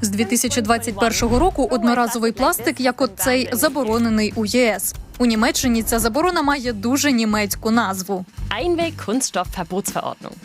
З 2021 року одноразовий пластик, як от цей, заборонений у ЄС. У Німеччині ця заборона має дуже німецьку назву.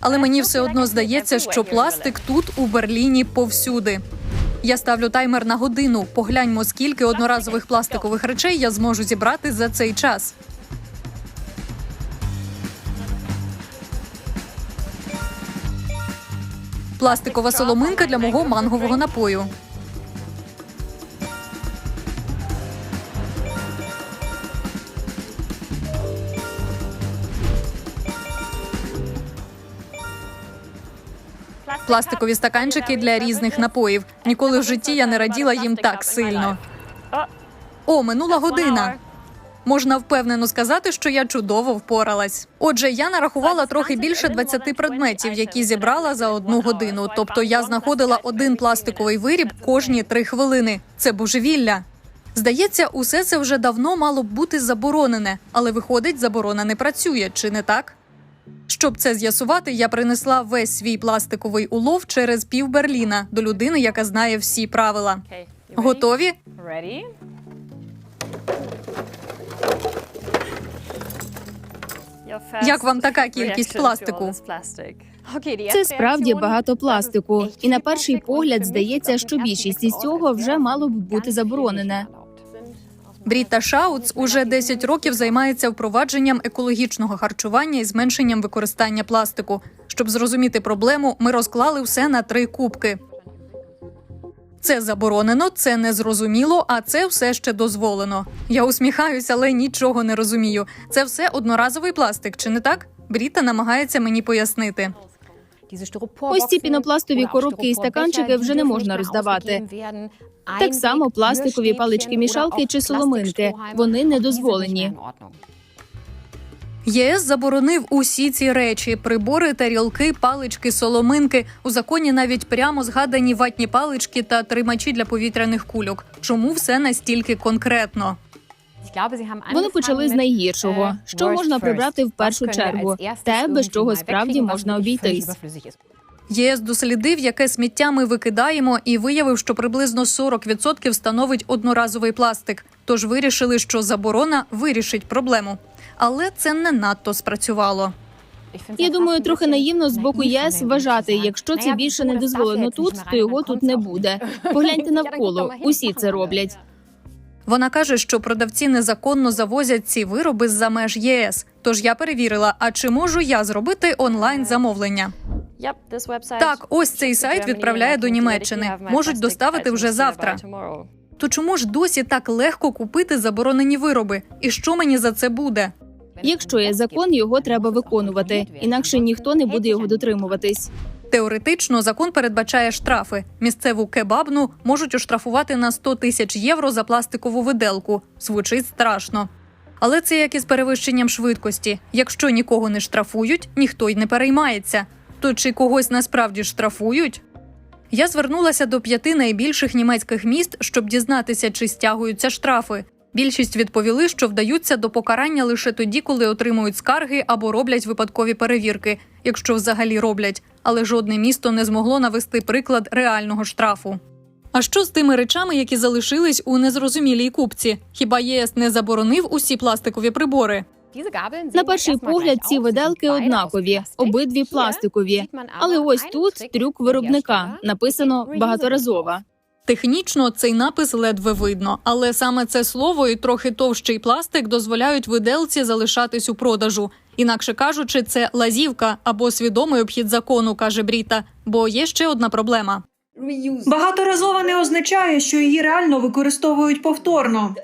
Але мені все одно здається, що пластик тут у Берліні повсюди. Я ставлю таймер на годину. Погляньмо, скільки одноразових пластикових речей я зможу зібрати за цей час. Пластикова соломинка для мого мангового напою. Пластикові стаканчики для різних напоїв. Ніколи в житті я не раділа їм так сильно. О, минула година. Можна впевнено сказати, що я чудово впоралась. Отже, я нарахувала трохи більше 20 предметів, які зібрала за одну годину. Тобто я знаходила один пластиковий виріб кожні три хвилини. Це божевілля. Здається, усе це вже давно мало б бути заборонене, але виходить, заборона не працює, чи не так? Щоб це з'ясувати, я принесла весь свій пластиковий улов через пів Берліна до людини, яка знає всі правила. Готові? Як вам така кількість пластику? Це справді багато пластику, і на перший погляд здається, що більшість із цього вже мало б бути заборонене. Бріта Шауц уже 10 років займається впровадженням екологічного харчування і зменшенням використання пластику. Щоб зрозуміти проблему, ми розклали все на три кубки. Це заборонено, це незрозуміло, а це все ще дозволено. Я усміхаюся, але нічого не розумію. Це все одноразовий пластик, чи не так? Бріта намагається мені пояснити. Ось ці пінопластові коробки і стаканчики вже не можна роздавати. Так само пластикові палички-мішалки чи соломинки. Вони не дозволені. ЄС заборонив усі ці речі: прибори, тарілки, палички, соломинки. У законі навіть прямо згадані ватні палички та тримачі для повітряних кульок. Чому все настільки конкретно? Вони почали з найгіршого, що можна прибрати в першу чергу, те, без чого справді можна обійтись. ЄС дослідив, яке сміття ми викидаємо, і виявив, що приблизно 40% становить одноразовий пластик. Тож вирішили, що заборона вирішить проблему. Але це не надто спрацювало. Я думаю, трохи наївно з боку ЄС вважати, якщо це більше не дозволено тут, то його тут не буде. Погляньте навколо, усі це роблять. Вона каже, що продавці незаконно завозять ці вироби з-за меж ЄС. Тож я перевірила, а чи можу я зробити онлайн замовлення? Так, ось цей сайт відправляє до Німеччини. Можуть доставити вже завтра. То чому ж досі так легко купити заборонені вироби? І що мені за це буде? Якщо є закон, його треба виконувати, інакше ніхто не буде його дотримуватись. Теоретично закон передбачає штрафи. Місцеву кебабну можуть оштрафувати на 100 тисяч євро за пластикову виделку. Звучить страшно. Але це як із перевищенням швидкості. Якщо нікого не штрафують, ніхто й не переймається. То чи когось насправді штрафують? Я звернулася до п'яти найбільших німецьких міст, щоб дізнатися, чи стягуються штрафи. Більшість відповіли, що вдаються до покарання лише тоді, коли отримують скарги або роблять випадкові перевірки, якщо взагалі роблять. Але жодне місто не змогло навести приклад реального штрафу. А що з тими речами, які залишились у незрозумілій купці? Хіба ЄС не заборонив усі пластикові прибори? На перший погляд, ці виделки однакові, обидві пластикові. Але ось тут трюк виробника. Написано багаторазова. Технічно цей напис ледве видно, але саме це слово і трохи товщий пластик дозволяють виделці залишатись у продажу. Інакше кажучи, це лазівка або свідомий обхід закону, каже Бріта. Бо є ще одна проблема. Багаторазова не означає, що її реально використовують повторно.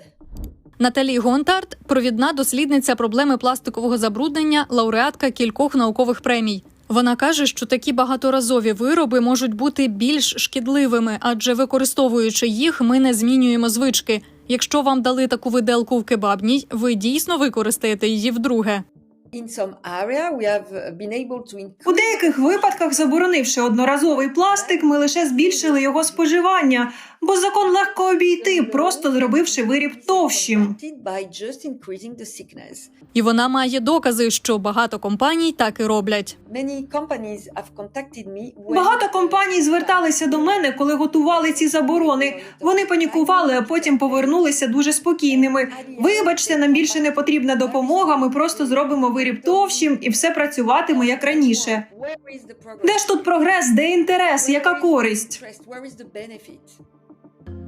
Наталі Гонтард, провідна дослідниця проблеми пластикового забруднення, лауреатка кількох наукових премій. Вона каже, що такі багаторазові вироби можуть бути більш шкідливими, адже використовуючи їх, ми не змінюємо звички. Якщо вам дали таку виделку в кебабній, ви дійсно використаєте її вдруге. Uh, У деяких випадках, заборонивши одноразовий пластик, ми лише збільшили його споживання. Бо закон легко обійти, просто зробивши виріб товщим. І вона має докази, що багато компаній так і роблять. Багато компаній зверталися до мене, коли готували ці заборони. Вони панікували, а потім повернулися дуже спокійними. Вибачте, нам більше не потрібна допомога. Ми просто зробимо виріб товщим, і все працюватиме як раніше. Де ж тут прогрес? Де інтерес? Яка користь?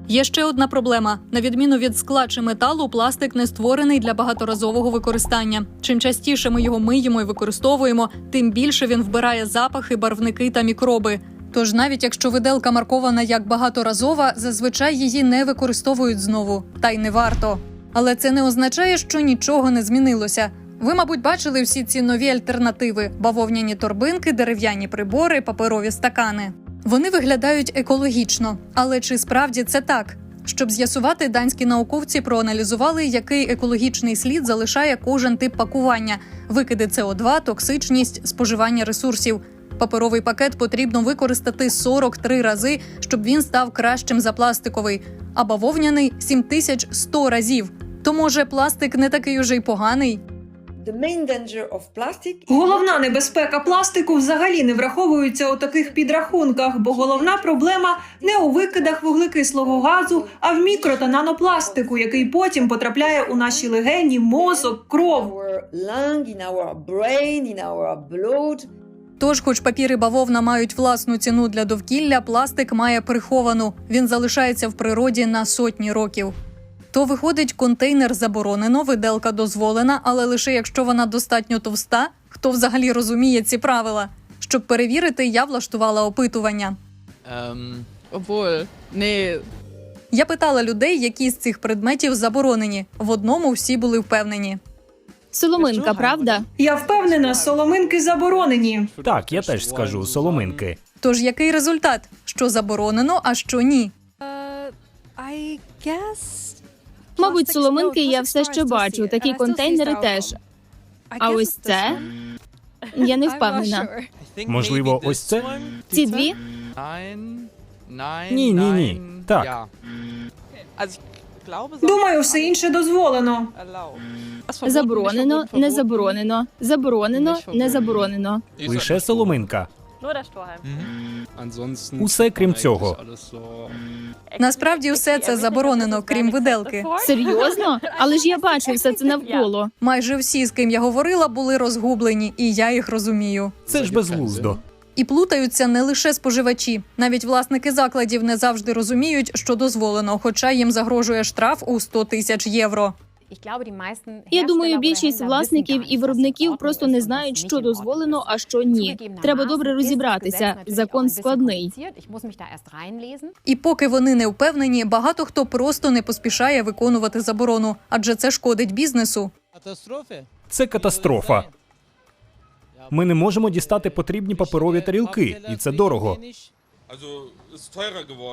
Є ще одна проблема: на відміну від скла чи металу, пластик не створений для багаторазового використання. Чим частіше ми його миємо і використовуємо, тим більше він вбирає запахи, барвники та мікроби. Тож, навіть якщо виделка маркована як багаторазова, зазвичай її не використовують знову, та й не варто. Але це не означає, що нічого не змінилося. Ви, мабуть, бачили всі ці нові альтернативи: бавовняні торбинки, дерев'яні прибори, паперові стакани. Вони виглядають екологічно, але чи справді це так? Щоб з'ясувати, данські науковці проаналізували, який екологічний слід залишає кожен тип пакування: викиди СО2, токсичність, споживання ресурсів. Паперовий пакет потрібно використати 43 рази, щоб він став кращим за пластиковий, а бавовняний 7100 разів. То може пластик не такий уже й поганий? Головна небезпека пластику взагалі не враховується у таких підрахунках, бо головна проблема не у викидах вуглекислого газу, а в мікро та нанопластику, який потім потрапляє у наші легені, мозок, кров. our lung, in our brain, in our blood. Тож, хоч папір і бавовна мають власну ціну для довкілля, пластик має приховану. Він залишається в природі на сотні років. То виходить, контейнер заборонено, виделка дозволена, але лише якщо вона достатньо товста. Хто взагалі розуміє ці правила? Щоб перевірити, я влаштувала опитування. Nee, Я питала людей, які з цих предметів заборонені. В одному всі були впевнені. Соломинка, правда? Я впевнена, соломинки заборонені. Так, я теж скажу соломинки. Тож який результат? Що заборонено, а що ні? I guess. Мабуть, соломинки я все ще бачу. Такі контейнери теж. А ось це я не впевнена. Можливо, ось це? Ці дві Ні, ні, ні. Так. Думаю, все інше дозволено. заборонено, не заборонено, заборонено, не заборонено. Лише соломинка. Nur. Усе крім цього. Насправді все це заборонено, крім виделки. Серйозно? Але ж я бачу все це навколо. Майже всі, з ким я говорила, були розгублені, і я їх розумію. Це ж безглуздо. І плутаються не лише споживачі. Навіть власники закладів не завжди розуміють, що дозволено, хоча їм загрожує штраф у 100 тисяч євро. Я думаю, більшість власників і виробників просто не знають, що дозволено, а що ні. Треба добре розібратися. Закон складний. І поки вони не впевнені, багато хто просто не поспішає виконувати заборону, адже це шкодить бізнесу. Це катастрофа. Ми не можемо дістати потрібні паперові тарілки, і це дорого.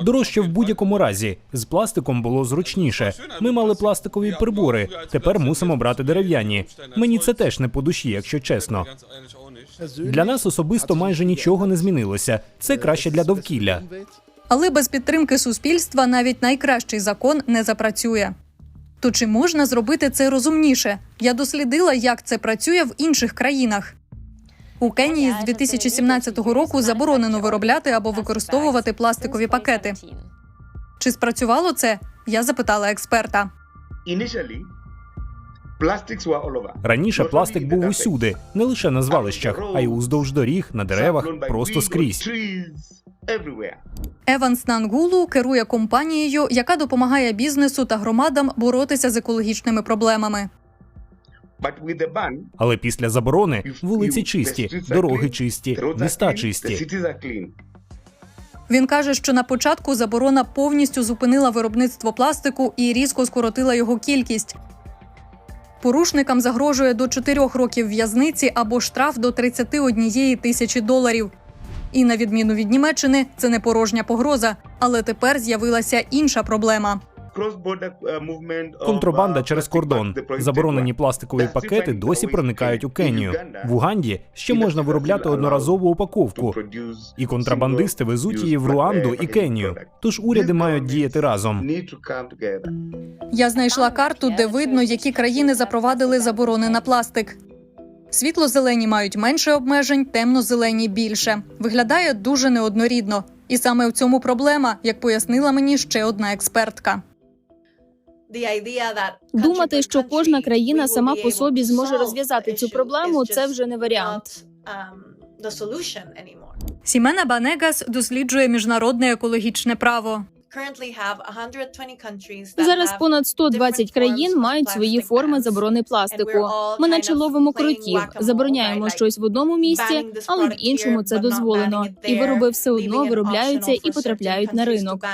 Дорожче в будь-якому разі. З пластиком було зручніше. Ми мали пластикові прибори. Тепер мусимо брати дерев'яні. Мені це теж не по душі, якщо чесно. Для нас особисто майже нічого не змінилося. Це краще для довкілля. Але без підтримки суспільства навіть найкращий закон не запрацює. То чи можна зробити це розумніше? Я дослідила, як це працює в інших країнах. У Кенії з 2017 року заборонено виробляти або використовувати пластикові пакети. Чи спрацювало це? Я запитала експерта. Раніше пластик був усюди, не лише на звалищах, а й уздовж доріг, на деревах, просто скрізь. Еванс Нангулу керує компанією, яка допомагає бізнесу та громадам боротися з екологічними проблемами. Але після заборони вулиці чисті, дороги чисті, the roads are міста чисті. Він каже, що на початку заборона повністю зупинила виробництво пластику і різко скоротила його кількість. Порушникам загрожує до 4 років в'язниці або штраф до 31 тисячі доларів. І на відміну від Німеччини, це не порожня погроза. Але тепер з'явилася інша проблема. Uh, Контрабанда uh, через кордон. Заборонені пластикові пакети досі проникають у Кенію. В Уганді ще можна виробляти одноразову упаковку. І контрабандисти везуть її в Руанду і Кенію. Тож уряди мають діяти разом. Я знайшла карту, де видно, які країни запровадили заборони на пластик. Світло-зелені мають менше обмежень, темно-зелені більше. Виглядає дуже неоднорідно. І саме в цьому проблема, як пояснила мені ще одна експертка. Думати, що кожна країна сама по собі зможе розв'язати цю проблему, це вже не варіант. Сімена Банегас досліджує міжнародне екологічне право. Зараз понад 120 країн мають свої форми заборони пластику. Ми наче ловимо кротів, забороняємо щось в одному місці, але в іншому це дозволено. І вироби все одно виробляються і потрапляють на ринок.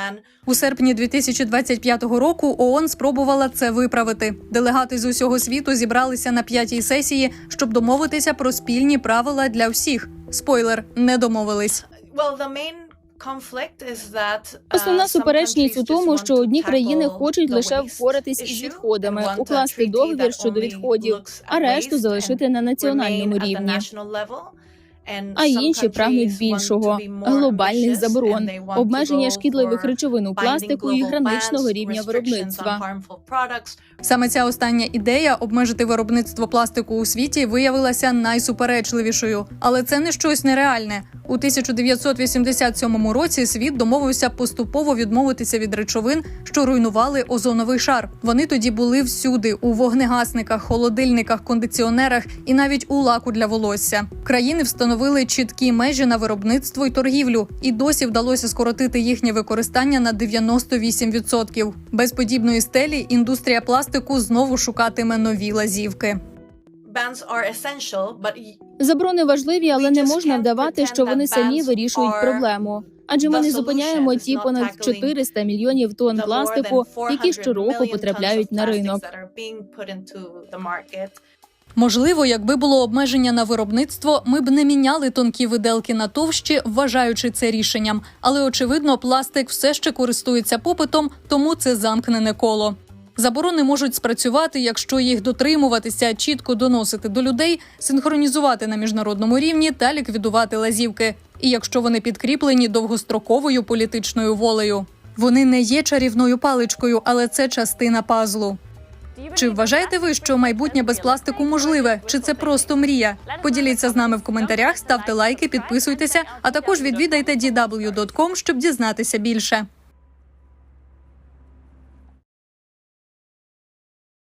У серпні 2025 року ООН спробувала це виправити. Делегати з усього світу зібралися на п'ятій сесії, щоб домовитися про спільні правила для всіх. Спойлер, не домовились. Основна суперечність у тому, що одні країни хочуть лише впоратись із відходами, укласти договір щодо відходів, а решту залишити на національному рівні. А інші прагнуть більшого глобальних заборон, обмеження шкідливих речовин у пластику і граничного рівня виробництва. Саме ця остання ідея обмежити виробництво пластику у світі виявилася найсуперечливішою, але це не щось нереальне. У 1987 році світ домовився поступово відмовитися від речовин, що руйнували озоновий шар. Вони тоді були всюди: у вогнегасниках, холодильниках, кондиціонерах і навіть у лаку для волосся. Країни встановили чіткі межі на виробництво і торгівлю, і досі вдалося скоротити їхнє використання на 98%. Без подібної стелі індустрія пластику знову шукатиме нові лазівки. Заборони важливі, але не можна вдавати, що вони самі вирішують проблему. Адже ми не зупиняємо ті понад 400 мільйонів тонн пластику, які щороку потрапляють на ринок. Можливо, якби було обмеження на виробництво, ми б не міняли тонкі виделки на товщі, вважаючи це рішенням. Але очевидно, пластик все ще користується попитом, тому це замкнене коло. Заборони можуть спрацювати, якщо їх дотримуватися, чітко доносити до людей, синхронізувати на міжнародному рівні та ліквідувати лазівки. І якщо вони підкріплені довгостроковою політичною волею. Вони не є чарівною паличкою, але це частина пазлу. Чи вважаєте ви, що майбутнє без пластику можливе? Чи це просто мрія? Поділіться з нами в коментарях, ставте лайки, підписуйтеся, а також відвідайте dw.com, щоб дізнатися більше.